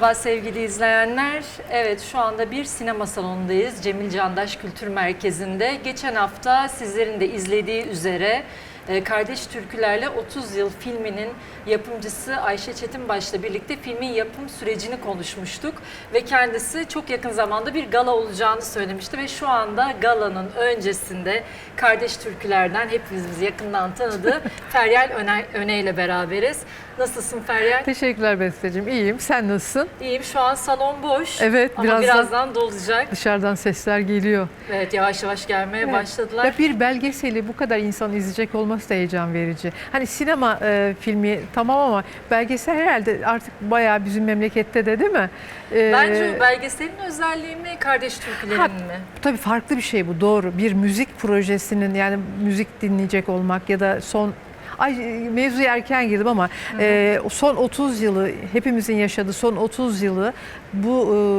Merhaba sevgili izleyenler. Evet şu anda bir sinema salonundayız. Cemil Candaş Kültür Merkezi'nde. Geçen hafta sizlerin de izlediği üzere e, Kardeş Türkülerle 30 Yıl filminin yapımcısı Ayşe Çetinbaş'la birlikte filmin yapım sürecini konuşmuştuk. Ve kendisi çok yakın zamanda bir gala olacağını söylemişti. Ve şu anda galanın öncesinde Kardeş Türküler'den hepimizin yakından tanıdığı Feryal Öne, Öne ile beraberiz. Nasılsın Feryal? Teşekkürler Besteciğim. İyiyim. Sen nasılsın? İyiyim şu an salon boş. Evet, Ama birazdan- birazdan dolacak. Dışarıdan sesler geliyor. Evet yavaş yavaş gelmeye Evet. başladılar. Ya bir belgeseli bu kadar insan izleyecek olması da heyecan verici. Hani sinema e, filmi tamam ama belgesel herhalde artık bayağı bizim memlekette de değil mi? E, Bence o belgeselin özelliği mi, kardeş türkülerin Ha, mi? Tabii farklı bir şey bu doğru. Bir müzik projesinin yani müzik dinleyecek olmak ya da son Ay mevzuya erken girdim ama e, son 30 yılı hepimizin yaşadığı son 30 yılı bu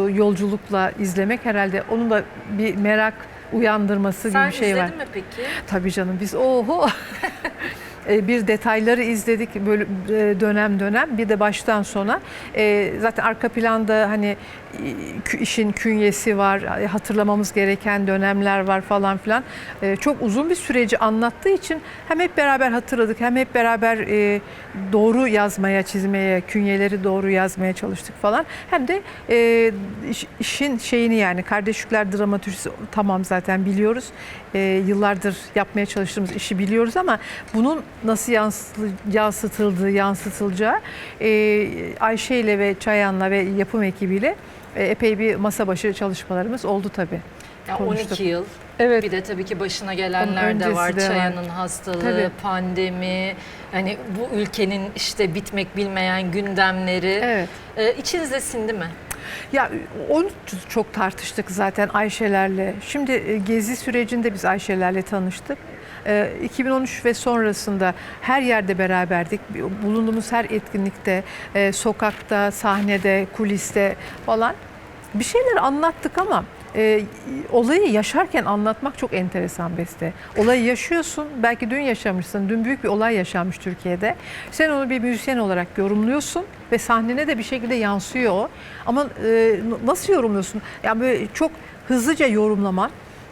e, yolculukla izlemek herhalde onun da bir merak uyandırması Sen gibi bir şey izledin var. mi peki? Tabii canım biz oho bir detayları izledik böyle e, dönem dönem. Bir de baştan sona E, zaten arka planda hani e, işin künyesi var e, hatırlamamız gereken dönemler var falan filan. E, çok uzun bir süreci anlattığı için hem hep beraber hatırladık hem hep beraber e, doğru yazmaya çizmeye künyeleri doğru yazmaya çalıştık falan. Hem de e, iş- işin şeyini yani kardeşlikler dramatürjisi tamam zaten biliyoruz. E, yıllardır yapmaya çalıştığımız işi biliyoruz ama bunun nasıl yansıtı- yansıtıldığı, yansıtılacağı e, Ayşe ile ve Çayan'la ve yapım ekibiyle e, epey bir masa başı çalışmalarımız oldu tabii. Ya Konuştuk. 12 yıl. Evet. Bir de tabii ki başına gelenler de var. de. Çayanın hastalığı, Tabii. pandemi, hani bu ülkenin işte bitmek bilmeyen gündemleri. Evet. Ee, içinize sindi mi? Ya onu çok tartıştık zaten Ayşelerle. Şimdi e, gezi sürecinde biz Ayşelerle tanıştık. E, 2013 ve sonrasında her yerde beraberdik. Bulunduğumuz her etkinlikte, e, sokakta, sahnede, kuliste falan bir şeyler anlattık ama e, olayı yaşarken anlatmak çok enteresan Beste. Olayı yaşıyorsun, belki dün yaşamışsın, dün büyük bir olay yaşanmış Türkiye'de. Sen onu bir müzisyen olarak yorumluyorsun ve sahnene de bir şekilde yansıyor. Ama e, nasıl yorumluyorsun? Yani böyle çok hızlıca yorumlaman,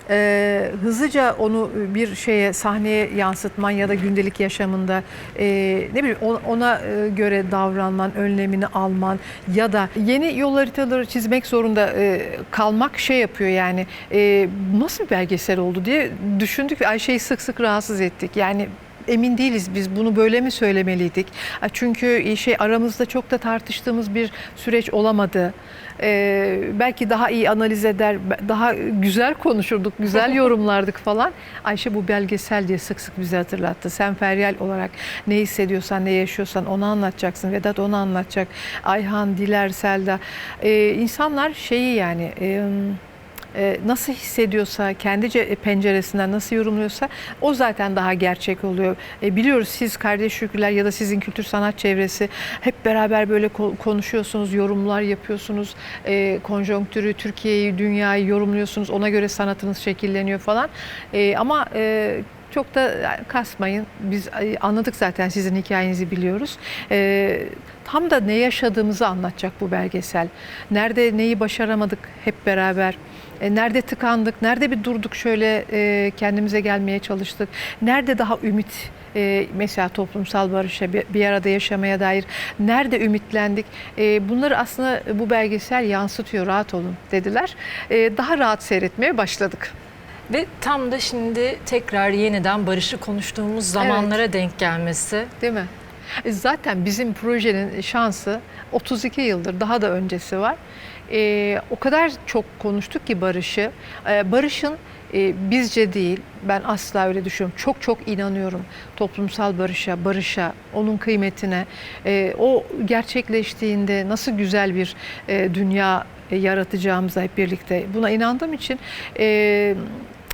e, hızlıca onu bir şeye sahneye yansıtman ya da gündelik yaşamında e, ne bileyim ona, ona e, göre davranman, önlemini alman ya da yeni yol haritaları çizmek zorunda e, kalmak şey yapıyor yani e, nasıl bir belgesel oldu diye düşündük ve Ayşe'yi sık sık rahatsız ettik. Yani emin değiliz biz bunu böyle mi söylemeliydik? Çünkü şey aramızda çok da tartıştığımız bir süreç olamadı. Ee, belki daha iyi analiz eder, daha güzel konuşurduk, güzel yorumlardık falan. Ayşe bu belgesel diye sık sık bize hatırlattı. Sen Feryal olarak ne hissediyorsan, ne yaşıyorsan onu anlatacaksın. Vedat onu anlatacak. Ayhan, Diler, Selda. Ee, insanlar şeyi yani... E, e, nasıl hissediyorsa, kendi ce- penceresinden nasıl yorumluyorsa o zaten daha gerçek oluyor. E, biliyoruz siz kardeş şükürler ya da sizin kültür sanat çevresi hep beraber böyle ko- konuşuyorsunuz, yorumlar yapıyorsunuz. E, konjonktürü, Türkiye'yi, dünyayı yorumluyorsunuz. Ona göre sanatınız şekilleniyor falan. E, ama e, çok da kasmayın. Biz e, anladık zaten sizin hikayenizi biliyoruz. E, tam da ne yaşadığımızı anlatacak bu belgesel. Nerede neyi başaramadık hep beraber. E, Nerede tıkandık, nerede bir durduk şöyle e, kendimize gelmeye çalıştık. Nerede daha ümit e, mesela toplumsal barışa bir, bir arada yaşamaya dair nerede ümitlendik. E, bunları aslında bu belgesel yansıtıyor rahat olun dediler. E, daha rahat seyretmeye başladık. Ve tam da şimdi tekrar yeniden barışı konuştuğumuz zamanlara denk gelmesi. Değil mi? Zaten bizim projenin şansı 32 yıldır daha da öncesi var. E, o kadar çok konuştuk ki barışı. E, barışın e, bizce değil, ben asla öyle düşünüyorum. Çok çok inanıyorum toplumsal barışa, barışa, onun kıymetine. E, o gerçekleştiğinde nasıl güzel bir e, dünya yaratacağımıza hep birlikte buna inandığım için e,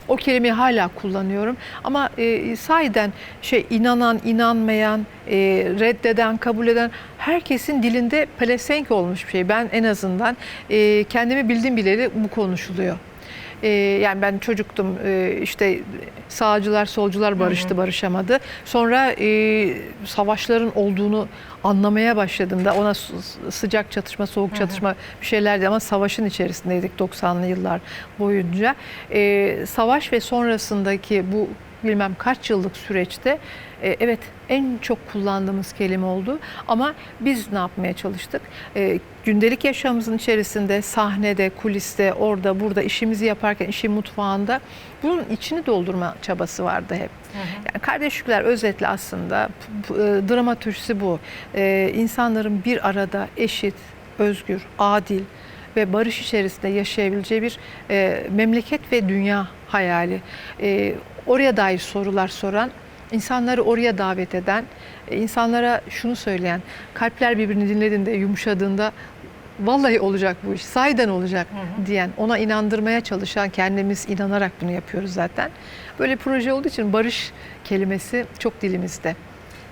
o kelimeyi hala kullanıyorum. Ama e, sahiden şey inanan, inanmayan, e, reddeden, kabul eden herkesin dilinde pelesenk olmuş bir şey. Ben en azından e, kendimi bildim bileli bu konuşuluyor. E, yani ben çocuktum e, işte sağcılar solcular barıştı barışamadı. Sonra e, savaşların olduğunu anlamaya başladığımda ona su- sıcak çatışma soğuk çatışma bir şeylerdi ama savaşın içerisindeydik 90'lı yıllar boyunca. E, savaş ve sonrasındaki bu bilmem kaç yıllık süreçte e, evet en çok kullandığımız kelime oldu ama biz ne yapmaya çalıştık? E, gündelik yaşamımızın içerisinde sahnede, kuliste, orada, burada işimizi yaparken işin mutfağında bunun içini doldurma çabası vardı hep. Yani kardeşlikler özetle aslında e, dramatürjisi bu. E, insanların bir arada eşit, özgür, adil ve barış içerisinde yaşayabileceği bir e, memleket ve dünya hayali. E, oraya dair sorular soran, insanları oraya davet eden, e, insanlara şunu söyleyen, kalpler birbirini dinlediğinde, yumuşadığında vallahi olacak bu iş, sahiden olacak diyen, ona inandırmaya çalışan, kendimiz inanarak bunu yapıyoruz zaten. Böyle proje olduğu için barış kelimesi çok dilimizde.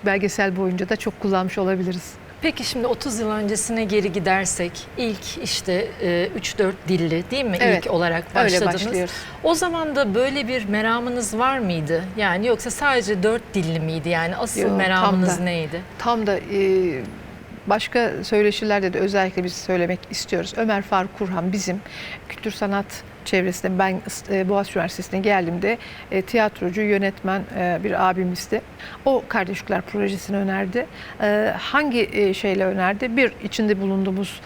Belgesel boyunca da çok kullanmış olabiliriz. Peki şimdi 30 yıl öncesine geri gidersek ilk işte e, 3-4 dilli değil mi Evet, ilk olarak Öyle başladınız. başlıyoruz. O zaman da böyle bir meramınız var mıydı? Yani yoksa sadece 4 dilli miydi? Yani asıl tam meramınız da. neydi? Tam da e, başka söyleşilerde de özellikle biz söylemek istiyoruz. Ömer Faruk Kurhan bizim kültür sanat çevresinde ben e, Boğaziçi Üniversitesi'ne geldiğimde e, tiyatrocu, yönetmen e, bir abimizdi. O Kardeşlikler projesini önerdi. Hangi şeyle önerdi? Bir, içinde bulunduğumuz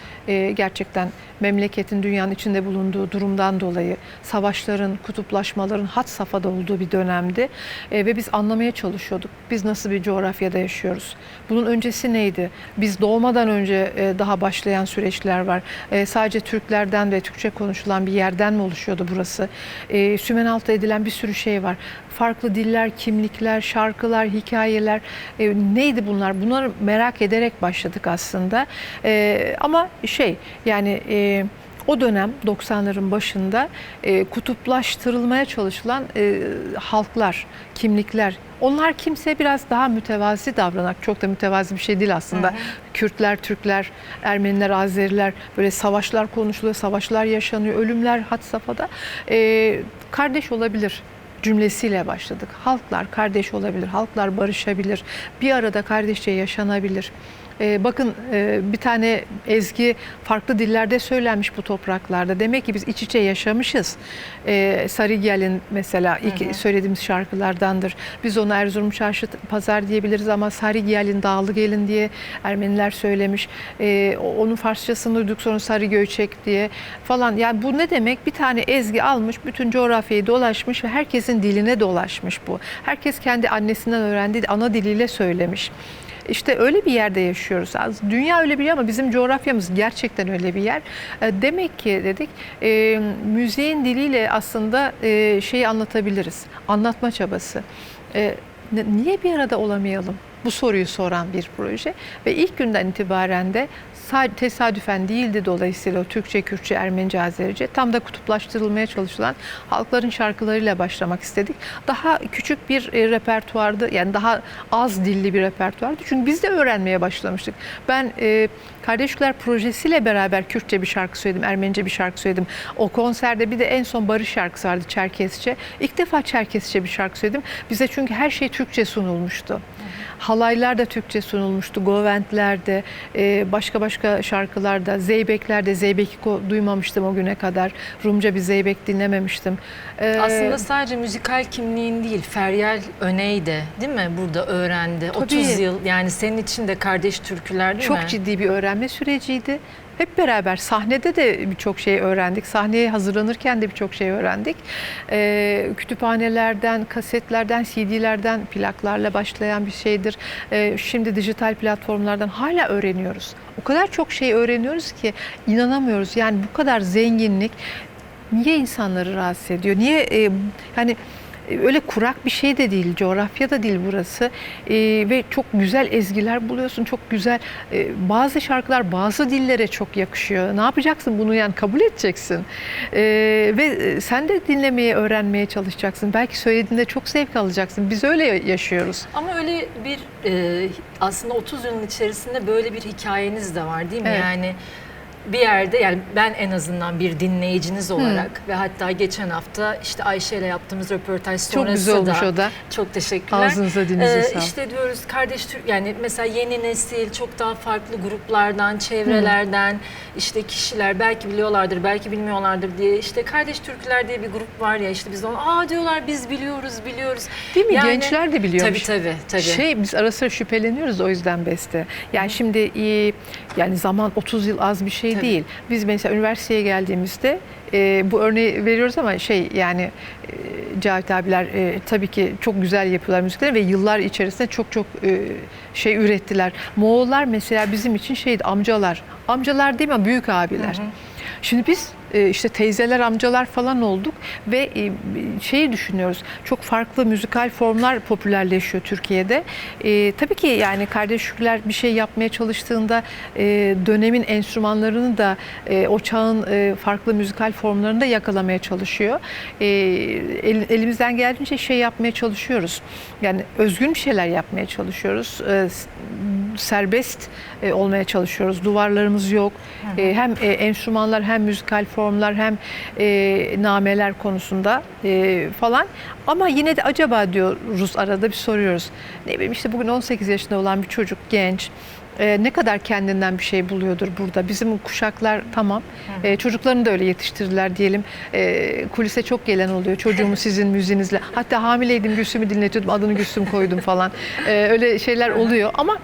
gerçekten memleketin, dünyanın içinde bulunduğu durumdan dolayı savaşların, kutuplaşmaların hat safhada olduğu bir dönemdi. E, ve biz anlamaya çalışıyorduk. Biz nasıl bir coğrafyada yaşıyoruz? Bunun öncesi neydi? Biz doğmadan önce e, daha başlayan süreçler var. E, sadece Türklerden ve Türkçe konuşulan bir yerden mi oluşuyordu burası? E, sümenaltı edilen bir sürü şey var. Farklı diller, kimlikler, şarkılar, hikayeler e, neydi bunlar? Bunları merak ederek başladık aslında. E, ama şey yani e, o dönem 90'ların başında e, kutuplaştırılmaya çalışılan e, halklar, kimlikler. Onlar kimse biraz daha mütevazi davranak. Çok da mütevazi bir şey değil aslında. Kürtler, Türkler, Ermeniler, Azeriler böyle savaşlar konuşuluyor, savaşlar yaşanıyor, ölümler had safhada. E, kardeş olabilir cümlesiyle başladık. Halklar kardeş olabilir, halklar barışabilir, bir arada kardeşçe yaşanabilir. Ee, bakın e, bir tane ezgi farklı dillerde söylenmiş bu topraklarda. Demek ki biz iç içe yaşamışız. Ee, Sarıgel'in mesela ilk söylediğimiz şarkılardandır. Biz ona Erzurum Çarşı Pazar diyebiliriz ama Sarıgel'in Dağlı Gelin diye Ermeniler söylemiş. O- onun Farsçasını duyduk sonra Sarı Göçek diye falan. Yani bu ne demek? Bir tane ezgi almış, bütün coğrafyayı dolaşmış ve herkesin diline dolaşmış bu. Herkes kendi annesinden öğrendiği ana diliyle söylemiş. İşte öyle bir yerde yaşıyoruz. Az- Dünya öyle bir yer ama bizim coğrafyamız gerçekten öyle bir yer. E, Demek ki dedik e, müziğin diliyle aslında e, şeyi anlatabiliriz. Anlatma çabası. E, niye bir arada olamayalım? Bu soruyu soran bir proje ve ilk günden itibaren de tesadüfen değildi dolayısıyla o Türkçe, Kürtçe, Ermenice, Azerice tam da kutuplaştırılmaya çalışılan halkların şarkılarıyla başlamak istedik. Daha küçük bir e, repertuardı yani daha az dilli bir repertuardı çünkü biz de öğrenmeye başlamıştık. Ben e, Kardeşler projesiyle beraber Kürtçe bir şarkı söyledim, Ermenice bir şarkı söyledim. O konserde bir de en son Barış şarkısı vardı Çerkesçe. İlk defa Çerkesçe bir şarkı söyledim. Bize çünkü her şey Türkçe sunulmuştu. Halaylar da Türkçe sunulmuştu. Goventler'de, e, başka başka şarkılarda, Zeybekler'de, Zeybek'i duymamıştım o güne kadar. Rumca bir Zeybek dinlememiştim. E, Aslında sadece müzikal kimliğin değil, Feryal Öney de değil mi burada öğrendi? Tabii. 30 yıl yani senin için de kardeş türküler değil çok mi? ciddi bir öğrenme süreciydi. Hep beraber sahnede de birçok şey öğrendik. Sahneye hazırlanırken de birçok şey öğrendik. Ee, kütüphanelerden, kasetlerden, CD'lerden, plaklarla başlayan bir şeydir. Ee, şimdi dijital platformlardan hala öğreniyoruz. O kadar çok şey öğreniyoruz ki inanamıyoruz. Yani bu kadar zenginlik niye insanları rahatsız ediyor? Niye e, hani e, öyle kurak bir şey de değil, coğrafya da değil burası E, ve çok güzel ezgiler buluyorsun, çok güzel e, bazı şarkılar bazı dillere çok yakışıyor. Ne yapacaksın bunu yani kabul edeceksin E, ve sen de dinlemeye, öğrenmeye çalışacaksın. Belki söylediğinde çok zevk alacaksın. Biz öyle yaşıyoruz. Ama öyle bir e, aslında 30 yılın içerisinde böyle bir hikayeniz de var değil mi? Evet. Yani bir yerde yani ben en azından bir dinleyiciniz olarak ve hatta geçen hafta işte Ayşe ile yaptığımız röportaj sonrası Çok güzel olmuş da o da. çok teşekkürler. Ağzınıza dilinize Ee, sağlık. İşte diyoruz kardeş Türk yani mesela yeni nesil çok daha farklı gruplardan, çevrelerden işte kişiler belki biliyorlardır, belki bilmiyorlardır diye işte kardeş Türküler diye bir grup var ya işte biz de ona aa diyorlar biz biliyoruz, biliyoruz. Değil mi? Yani- Gençler de biliyormuş. Tabii tabii tabii. Şey biz ara sıra şüpheleniyoruz o yüzden beste. Yani şimdi yani zaman 30 yıl az bir şey Tabii. değil. Biz mesela üniversiteye geldiğimizde e, bu örneği veriyoruz ama şey yani e, Cavit abiler e, tabii ki çok güzel yapıyorlar müzikleri ve yıllar içerisinde çok çok e, şey ürettiler. Moğollar mesela bizim için şeydi amcalar. Amcalar değil mi? Büyük abiler. Şimdi biz işte teyzeler, amcalar falan olduk ve e, şeyi düşünüyoruz. Çok farklı müzikal formlar popülerleşiyor Türkiye'de. E, tabii ki yani Kardeş Şükürler bir şey yapmaya çalıştığında e, dönemin enstrümanlarını da e, o çağın e, farklı müzikal formlarını da yakalamaya çalışıyor. E, el- elimizden geldiğince şey yapmaya çalışıyoruz. Yani özgün bir şeyler yapmaya çalışıyoruz. E, serbest e, olmaya çalışıyoruz. Duvarlarımız yok. E, hem e, enstrümanlar hem müzikal formlar hem e, nameler konusunda e, falan. Ama yine de acaba diyoruz arada bir soruyoruz. Ne bileyim işte bugün 18 yaşında olan bir çocuk genç e, ne kadar kendinden bir şey buluyordur burada. Bizim kuşaklar tamam. E, çocuklarını da öyle yetiştirdiler diyelim. E, kulise çok gelen oluyor. Çocuğumu sizin müziğinizle. Hatta hamileydim Gülsüm'ü dinletiyordum. Adını Gülsüm koydum falan. E, öyle şeyler oluyor ama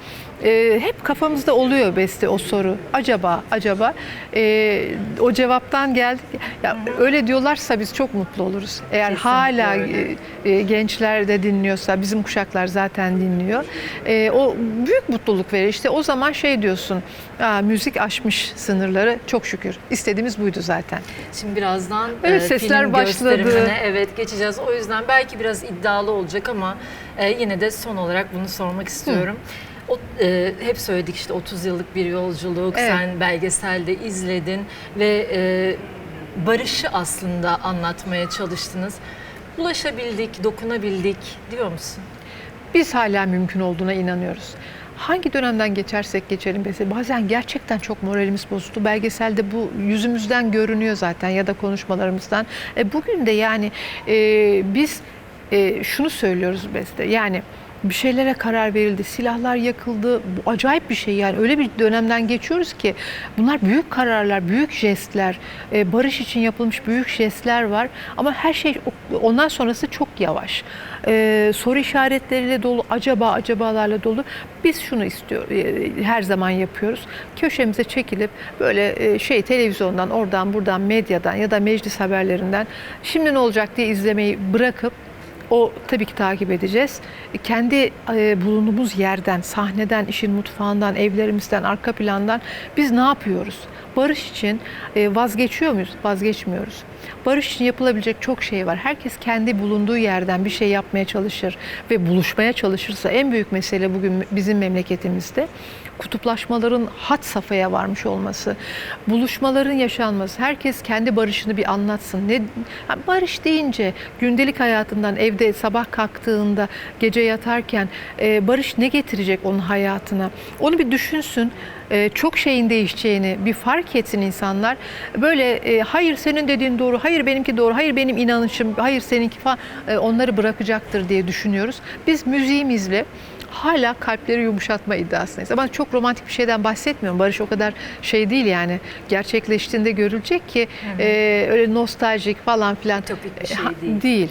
e, hep kafamızda oluyor beste o soru. Acaba, acaba e, o cevaptan geldik. Ya, öyle diyorlarsa biz çok mutlu oluruz. Eğer Kesinlikle hala öyle. e, e, gençler de dinliyorsa, bizim kuşaklar zaten dinliyor. E, o büyük mutluluk verir. İşte o zaman şey diyorsun, Aa, müzik aşmış sınırları çok şükür. İstediğimiz buydu zaten. Şimdi birazdan Öyle e, sesler film başladı. evet geçeceğiz. O yüzden belki biraz iddialı olacak ama e, yine de son olarak bunu sormak istiyorum. O, e, hep söyledik işte 30 yıllık bir yolculuk. Evet. Sen belgeselde izledin ve e, barışı aslında anlatmaya çalıştınız. Ulaşabildik, dokunabildik diyor musun? Biz hala mümkün olduğuna inanıyoruz. Hangi dönemden geçersek geçelim mesela bazen gerçekten çok moralimiz bozuldu. Belgeselde bu yüzümüzden görünüyor zaten ya da konuşmalarımızdan. E, bugün de yani e, biz e, şunu söylüyoruz Beste yani bir şeylere karar verildi, silahlar yakıldı. Bu acayip bir şey yani öyle bir dönemden geçiyoruz ki bunlar büyük kararlar, büyük jestler, e, barış için yapılmış büyük jestler var. Ama her şey ondan sonrası çok yavaş. E, soru işaretleriyle dolu, acaba acabalarla dolu. Biz şunu istiyor, e, her zaman yapıyoruz. Köşemize çekilip böyle şey televizyondan, oradan, buradan, medyadan ya da meclis haberlerinden şimdi ne olacak diye izlemeyi bırakıp o tabii ki takip edeceğiz. Kendi e, bulunduğumuz yerden, sahneden, işin mutfağından, evlerimizden, arka plandan biz ne yapıyoruz? Barış için e, vazgeçiyor muyuz? Vazgeçmiyoruz. Barış için yapılabilecek çok şey var. Herkes kendi bulunduğu yerden bir şey yapmaya çalışır ve buluşmaya çalışırsa en büyük mesele bugün bizim memleketimizde kutuplaşmaların hat safhaya varmış olması, buluşmaların yaşanması, herkes kendi barışını bir anlatsın. Ne barış deyince gündelik hayatından evde sabah kalktığında, gece yatarken e, barış ne getirecek onun hayatına? Onu bir düşünsün. E, çok şeyin değişeceğini bir fark etsin insanlar. Böyle e, hayır senin dediğin doğru, hayır benimki doğru, hayır benim inanışım, hayır seninki falan e, onları bırakacaktır diye düşünüyoruz. Biz müziğimizle hala kalpleri yumuşatma iddiasındayız. Ama çok romantik bir şeyden bahsetmiyorum. Barış o kadar şey değil yani. Gerçekleştiğinde görülecek ki e, öyle nostaljik falan filan Ütopik bir e, şey değil. değil.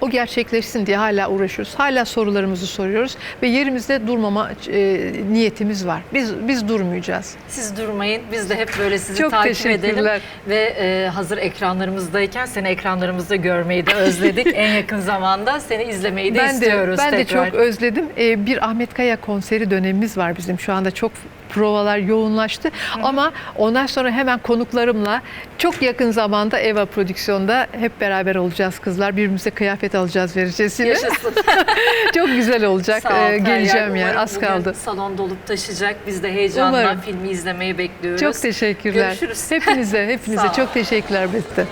O gerçekleşsin diye hala uğraşıyoruz. Hala sorularımızı soruyoruz ve yerimizde durmama e, niyetimiz var. Biz biz durmayacağız. Siz durmayın. Biz de hep böyle sizi Çok takip edelim. teşekkürler. Ve e, hazır ekranlarımızdayken seni ekranlarımızda görmeyi de özledik. en yakın zamanda seni izlemeyi de ben de istiyoruz ben de tekrar. çok özledim. Ee, bir Ahmet Kaya konseri dönemimiz var bizim. Şu anda çok provalar yoğunlaştı. Ama ondan sonra hemen konuklarımla çok yakın zamanda Eva Prodüksiyon'da hep beraber olacağız kızlar. Birbirimize kıyafet alacağız vereceğiz yine. Yaşasın. çok güzel olacak. Sağ ol, Ee, geleceğim yani az kaldı. Salon dolup taşıyacak. Biz de heyecanla Umarım. filmi izlemeyi bekliyoruz. Çok teşekkürler. Görüşürüz. Hepinize, hepinize çok teşekkürler Beste.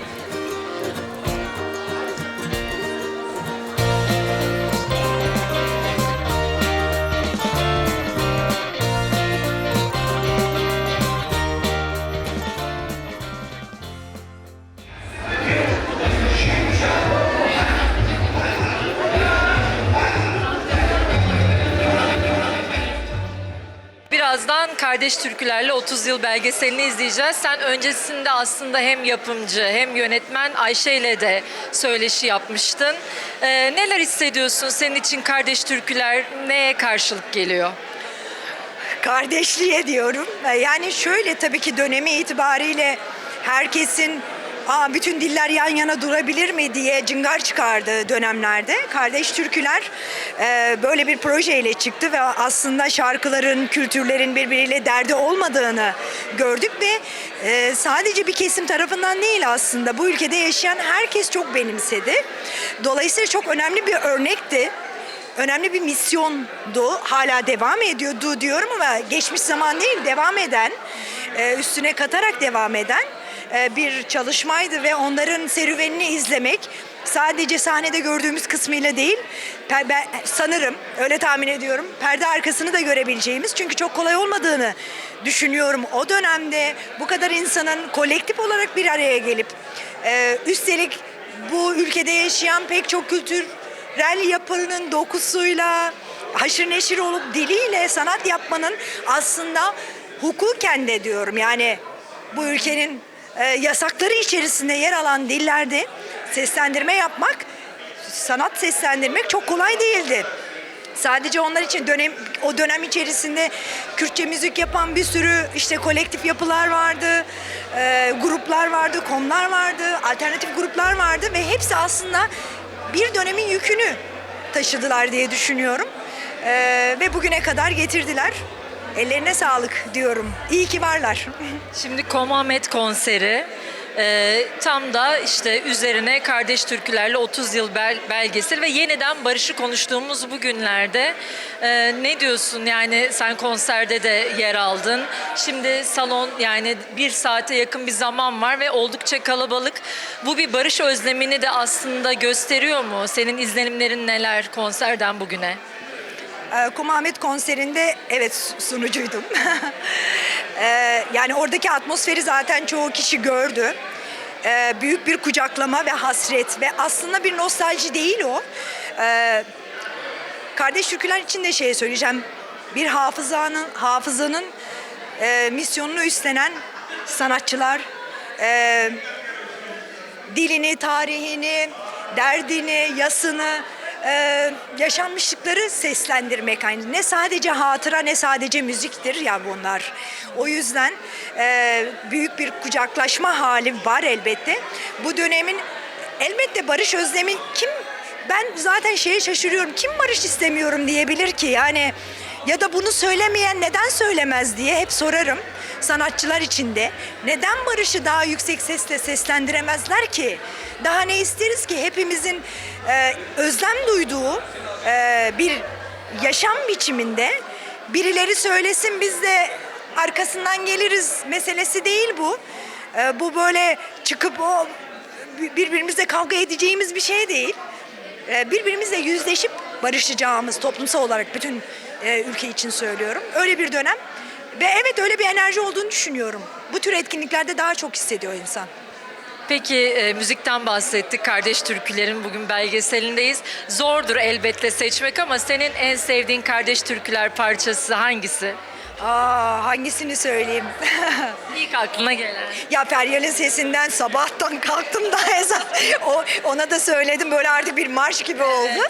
Birazdan Kardeş Türkülerle 30 Yıl belgeselini izleyeceğiz. Sen öncesinde aslında hem yapımcı hem yönetmen Ayşe ile de söyleşi yapmıştın. Ee, neler hissediyorsun? Senin için Kardeş Türküler neye karşılık geliyor? kardeşliğe diyorum. Yani şöyle tabii ki dönemi itibariyle herkesin Aa, bütün diller yan yana durabilir mi diye cıngar çıkardığı dönemlerde Kardeş Türküler e, böyle bir projeyle çıktı ve aslında şarkıların, kültürlerin birbiriyle derdi olmadığını gördük ve e, sadece bir kesim tarafından değil aslında bu ülkede yaşayan herkes çok benimsedi. Dolayısıyla çok önemli bir örnekti önemli bir misyondu. Hala devam ediyordu diyorum ama geçmiş zaman değil, devam eden, e, üstüne katarak devam eden e, bir çalışmaydı ve onların serüvenini izlemek sadece sahnede gördüğümüz kısmıyla değil, ben sanırım, öyle tahmin ediyorum, perde arkasını da görebileceğimiz çünkü çok kolay olmadığını düşünüyorum. O dönemde bu kadar insanın kolektif olarak bir araya gelip e, üstelik bu ülkede yaşayan pek çok kültür rel yapının dokusuyla, haşır neşir olup diliyle sanat yapmanın aslında hukuken de diyorum yani bu ülkenin e, yasakları içerisinde yer alan dillerde seslendirme yapmak, sanat seslendirmek çok kolay değildi. Sadece onlar için dönem o dönem içerisinde Kürtçe müzik yapan bir sürü işte kolektif yapılar vardı, e, gruplar vardı, komlar vardı, alternatif gruplar vardı ve hepsi aslında bir dönemin yükünü taşıdılar diye düşünüyorum. E, ve bugüne kadar getirdiler. Ellerine sağlık diyorum. İyi ki varlar. Şimdi Komamet konseri e, tam da işte üzerine Kardeş Türkülerle 30 Yıl bel- belgesel ve yeniden barışı konuştuğumuz bu günlerde e, ne diyorsun? Yani sen konserde de yer aldın. Şimdi salon yani bir saate yakın bir zaman var ve oldukça kalabalık. Bu bir barış özlemini de aslında gösteriyor mu? Senin izlenimlerin neler konserden bugüne? Ee, Kuma Ahmet konserinde evet sunucuydum. Ee, yani oradaki atmosferi zaten çoğu kişi gördü. Ee, büyük bir kucaklama ve hasret ve aslında bir nostalji değil o. Kardeş Türküler için de şey söyleyeceğim. Bir hafızanın hafızanın e, misyonunu üstlenen sanatçılar, e, dilini, tarihini, derdini, yasını, e, yaşanmışlıkları seslendirmek aynı. Ne sadece hatıra ne sadece müziktir ya bunlar. O yüzden e, büyük bir kucaklaşma hali var elbette. Bu dönemin elbette barış özlemi kim ben zaten şeye şaşırıyorum. Kim barış istemiyorum diyebilir ki? Yani ya da bunu söylemeyen neden söylemez diye hep sorarım sanatçılar içinde. Neden barışı daha yüksek sesle seslendiremezler ki? Daha ne isteriz ki hepimizin e, özlem duyduğu e, bir yaşam biçiminde birileri söylesin biz de arkasından geliriz meselesi değil bu. E, bu böyle çıkıp o birbirimizle kavga edeceğimiz bir şey değil. E, birbirimizle yüzleşip barışacağımız toplumsal olarak bütün e, ülke için söylüyorum. Öyle bir dönem ve evet öyle bir enerji olduğunu düşünüyorum. Bu tür etkinliklerde daha çok hissediyor insan. Peki e, müzikten bahsettik. Kardeş Türküler'in bugün belgeselindeyiz. Zordur elbette seçmek ama senin en sevdiğin Kardeş Türküler parçası hangisi? Aa, hangisini söyleyeyim? İlk aklına gelen. ya Feryal'in sesinden sabahtan kalktım da ezan. O, ona da söyledim böyle artık bir marş gibi oldu.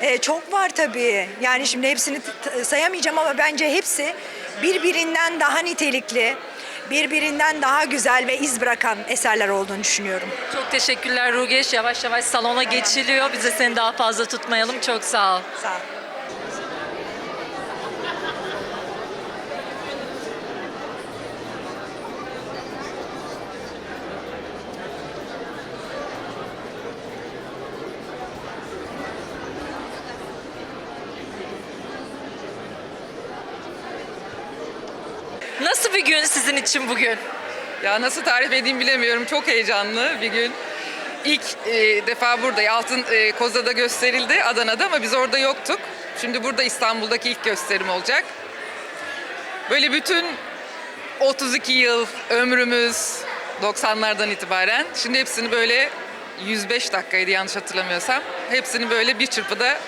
Ee, çok var tabii. Yani şimdi hepsini sayamayacağım ama bence hepsi birbirinden daha nitelikli, birbirinden daha güzel ve iz bırakan eserler olduğunu düşünüyorum. Çok teşekkürler Rugeş. Yavaş yavaş salona geçiliyor. Bize seni daha fazla tutmayalım. Çok sağ ol. Sağ ol. Nasıl bir gün sizin için bugün? Ya nasıl tarif edeyim bilemiyorum. Çok heyecanlı bir gün. İlk e, defa burada Altın e, Koza'da gösterildi Adana'da ama biz orada yoktuk. Şimdi burada İstanbul'daki ilk gösterim olacak. Böyle bütün 32 yıl ömrümüz 90'lardan itibaren şimdi hepsini böyle 105 dakikaydı yanlış hatırlamıyorsam. Hepsini böyle bir çırpıda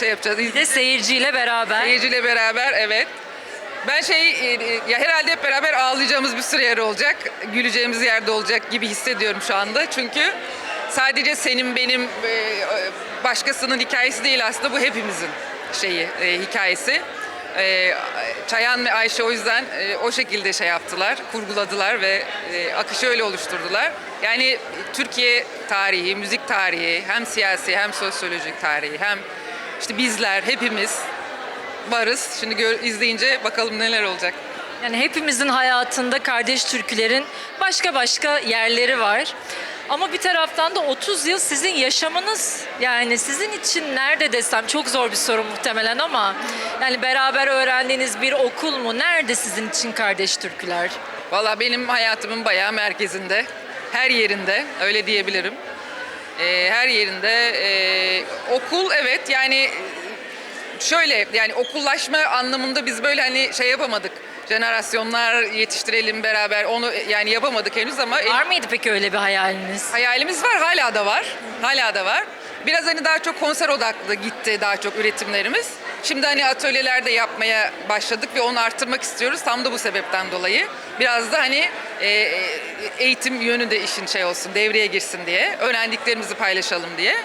şey yapacağız. Bir de seyirciyle beraber. Seyirciyle beraber evet. Ben şey e, ya herhalde hep beraber ağlayacağımız bir sürü yer olacak. Güleceğimiz yerde olacak gibi hissediyorum şu anda. Çünkü sadece senin benim e, başkasının hikayesi değil aslında bu hepimizin şeyi e, hikayesi. E, Çayan ve Ayşe o yüzden e, o şekilde şey yaptılar, kurguladılar ve e, akışı öyle oluşturdular. Yani Türkiye tarihi, müzik tarihi, hem siyasi hem sosyolojik tarihi hem işte bizler hepimiz varız. Şimdi gör, izleyince bakalım neler olacak. Yani hepimizin hayatında kardeş türkülerin başka başka yerleri var. Ama bir taraftan da 30 yıl sizin yaşamınız yani sizin için nerede desem çok zor bir soru muhtemelen ama yani beraber öğrendiğiniz bir okul mu? Nerede sizin için kardeş türküler? Valla benim hayatımın bayağı merkezinde. Her yerinde öyle diyebilirim. Ee, her yerinde. ee, okul evet yani şöyle yani okullaşma anlamında biz böyle hani şey yapamadık. Jenerasyonlar yetiştirelim beraber onu yani yapamadık henüz ama Var mıydı peki öyle bir hayaliniz? Hayalimiz var, hala da var. Hala da var. Biraz hani daha çok konser odaklı gitti daha çok üretimlerimiz. Şimdi hani atölyelerde yapmaya başladık ve onu arttırmak istiyoruz tam da bu sebepten dolayı. Biraz da hani e, e, eğitim yönü de işin şey olsun, devreye girsin diye. Öğrendiklerimizi paylaşalım diye.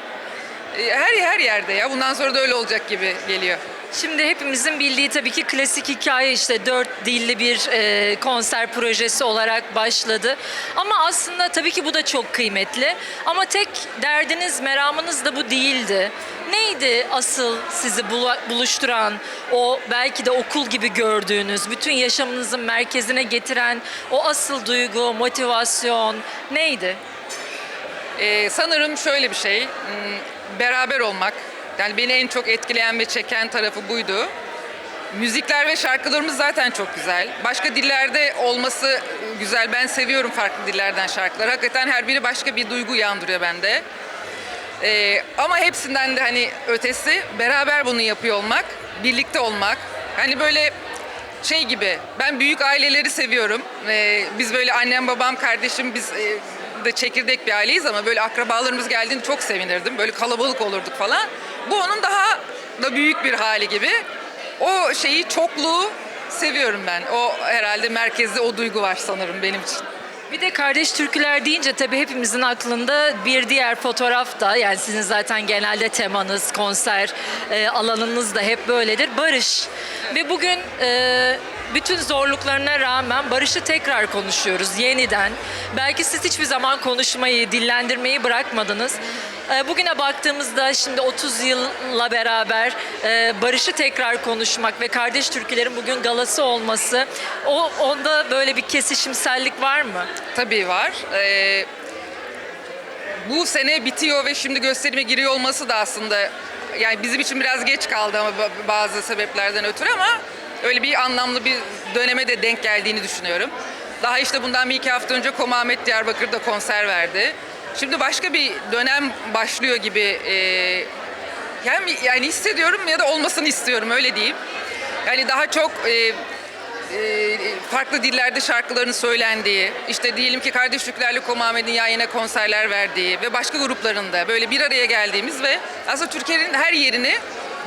E, Her her yerde ya. Bundan sonra da öyle olacak gibi geliyor. Şimdi hepimizin bildiği tabii ki klasik hikaye işte dört dilli bir e, konser projesi olarak başladı. Ama aslında tabii ki bu da çok kıymetli. Ama tek derdiniz, meramınız da bu değildi. Neydi asıl sizi buluşturan, o belki de okul gibi gördüğünüz, bütün yaşamınızın merkezine getiren o asıl duygu, motivasyon neydi? Ee, sanırım şöyle bir şey, hmm, beraber olmak. Yani beni en çok etkileyen ve çeken tarafı buydu. Müzikler ve şarkılarımız zaten çok güzel. Başka dillerde olması güzel. Ben seviyorum farklı dillerden şarkılar. Hakikaten her biri başka bir duygu uyandırıyor bende. Ee, ama hepsinden de hani ötesi beraber bunu yapıyor olmak, birlikte olmak. Hani böyle şey gibi ben büyük aileleri seviyorum. Ee, biz böyle annem, babam, kardeşim biz e, de çekirdek bir aileyiz ama böyle akrabalarımız geldiğinde çok sevinirdim. Böyle kalabalık olurduk falan. Bu onun daha da büyük bir hali gibi. O şeyi çokluğu seviyorum ben. O herhalde merkezde o duygu var sanırım benim için. Bir de kardeş türküler deyince tabii hepimizin aklında bir diğer fotoğraf da yani sizin zaten genelde temanız, konser e, alanınız da hep böyledir. Barış. Ve bugün e, bütün zorluklarına rağmen barışı tekrar konuşuyoruz yeniden. Belki siz hiçbir zaman konuşmayı, dillendirmeyi bırakmadınız. E, Bugüne baktığımızda şimdi 30 yılla beraber e, barışı tekrar konuşmak ve kardeş türkülerin bugün galası olması o onda böyle bir kesişimsellik var mı? Tabii var. Ee, bu sene bitiyor ve şimdi gösterime giriyor olması da aslında yani bizim için biraz geç kaldı ama ba- bazı sebeplerden ötürü ama öyle bir anlamlı bir döneme de denk geldiğini düşünüyorum. Daha işte bundan bir iki hafta önce Komamet Diyarbakır'da konser verdi. Şimdi başka bir dönem başlıyor gibi ee, hem yani hissediyorum ya da olmasını istiyorum öyle diyeyim. Yani daha çok ee, e, farklı dillerde şarkıların söylendiği, işte diyelim ki Kardeş Türklerle Komamed'in yayına konserler verdiği ve başka gruplarında böyle bir araya geldiğimiz ve aslında Türkiye'nin her yerini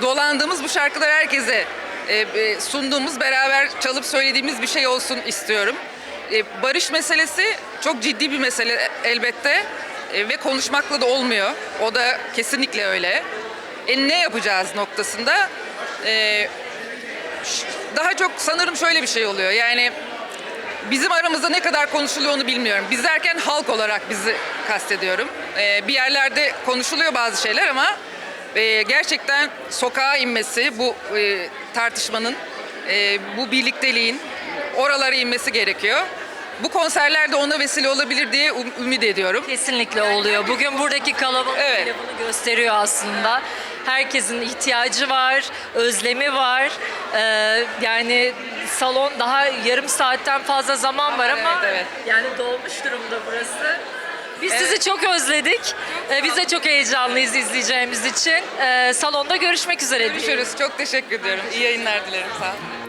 dolandığımız bu şarkılar herkese e, e, sunduğumuz, beraber çalıp söylediğimiz bir şey olsun istiyorum. E, barış meselesi çok ciddi bir mesele elbette E, ve konuşmakla da olmuyor. O da kesinlikle öyle. E, ne yapacağız noktasında e, daha çok sanırım şöyle bir şey oluyor. Yani bizim aramızda ne kadar konuşuluyor onu bilmiyorum. Biz derken halk olarak bizi kastediyorum. Bir yerlerde konuşuluyor bazı şeyler ama e, gerçekten sokağa inmesi bu e, tartışmanın, e, bu birlikteliğin oralara inmesi gerekiyor. Bu konserler de ona vesile olabilir diye um- ümit ediyorum. Kesinlikle oluyor. Bugün buradaki kalabalık Evet. bile bunu gösteriyor aslında. Herkesin ihtiyacı var, özlemi var. Ee, yani salon daha yarım saatten fazla zaman var ama Evet, evet. yani dolmuş durumda burası. Biz sizi çok özledik. Ee, biz de çok heyecanlıyız izleyeceğimiz için. Ee, salonda görüşmek üzere. Görüşürüz. Çok teşekkür ediyorum. İyi yayınlar dilerim. Sağ olun.